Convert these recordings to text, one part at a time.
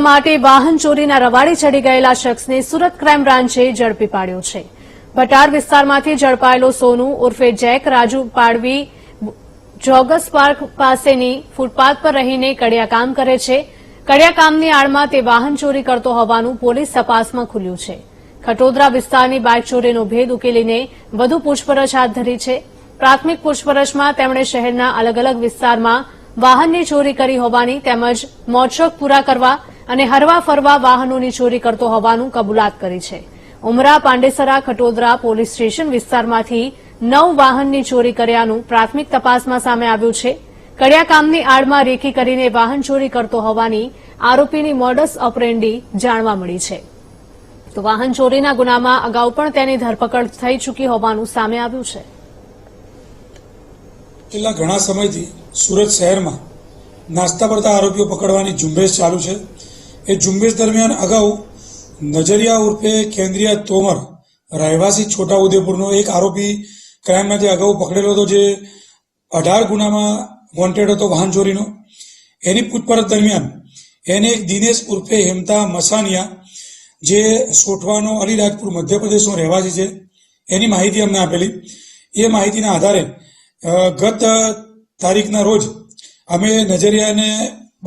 માટે વાહન ચોરીના રવાડે ચડી ગયેલા શખ્સને સુરત ક્રાઇમ બ્રાન્ચે ઝડપી પાડ્યો છે. ભટાર વિસ્તારમાંથી ઝડપાયેલો સોનુ ઉર્ફે જેક રાજુ પાડવી જોગસ પાર્ક પાસેની ફૂટપાથ પર રહીને કડિયાકામ કરે છે. કડિયાકામની આડમાં તે વાહન ચોરી કરતો હોવાનું પોલીસ તપાસમાં ખુલ્યું છે. ખટોદરા વિસ્તારની બાઇક ચોરીનો ભેદ ઉકેલીને વધુ પૂછપરછ હાથ ધરી છે. પ્રાથમિક પૂછપરછમાં તેમણે શહેરના અલગ અલગ વિસ્તારમાં વાહનની ચોરી કરી હોવાની તેમજ મોજશોખ પૂરા કરવા અને હરવા ફરવા વાહનોની ચોરી કરતો હોવાનું કબૂલાત કરી છે. ઉમરા, પાંડેસરા, ખટોદરા પોલીસ સ્ટેશન વિસ્તારમાંથી નવ વાહનની ચોરી કર્યાનું પ્રાથમિક તપાસમાં સામે આવ્યું છે. કડિયાકામની આડમાં રેકી કરીને વાહન ચોરી કરતો હોવાની આરોપીની મોડસ ઓપરેન્ડી જાણવા મળી છે. તો વાહન ચોરીના ગુનામાં અગાઉ પણ તેની ધરપકડ થઈ ચૂકી હોવાનું સામે આવ્યું છે. છેલ્લા ઘણા સમયથી સુરત શહેરમાં નાસ્તા પડતા આરોપીઓ પકડવાની ઝુંબેશ ચાલુ છે. એ ઝુંબેશ દરમિયાન અગાઉ નજરિયા ઉર્ફે કેન્દ્રીય તોમર, રહેવાસી છોટાઉદેપુરનો એક આરોપી ક્રાઇમમાંથી અગાઉ પકડેલો હતો, જે અઢાર ગુનામાં વોન્ટેડ હતો વાહન ચોરીનો. એની પૂછપરછ દરમિયાન એને એક દિનેશ ઉર્ફે હેમતા મસાનિયા, જે સોઠવાનો અલીરાજપુર મધ્યપ્રદેશનો રહેવાસી છે, એની માહિતી અમને આપેલી. એ માહિતીના આધારે ગત તારીખના રોજ અમે નજરિયાને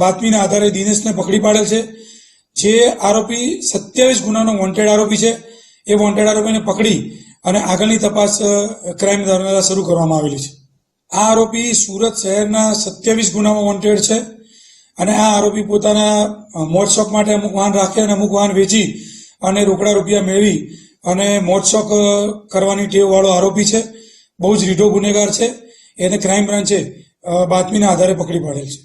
બાતમીના આધારે દિનેશને પકડી પાડેલ છે. જે આરોપી સત્યાવીસ ગુનાનો વોન્ટેડ આરોપી છે, એ વોન્ટેડ આરોપીને પકડી અને આગળની તપાસ ક્રાઇમ દ્વારા શરૂ કરવામાં આવેલી છે. આ આરોપી સુરત શહેરના સત્યાવીસ ગુનામાં વોન્ટેડ છે અને આ આરોપી પોતાના મોટશોક માટે અમુક વાહન રાખે અને અમુક વાહન વેચી અને રોકડા રૂપિયા મેળવી અને મોટશોક કરવાની ટેવ વાળો આરોપી છે. બહુ જ રીઢો ગુનેગાર છે. એને ક્રાઇમ બ્રાન્ચે બાતમીના આધારે પકડી પાડેલ છે.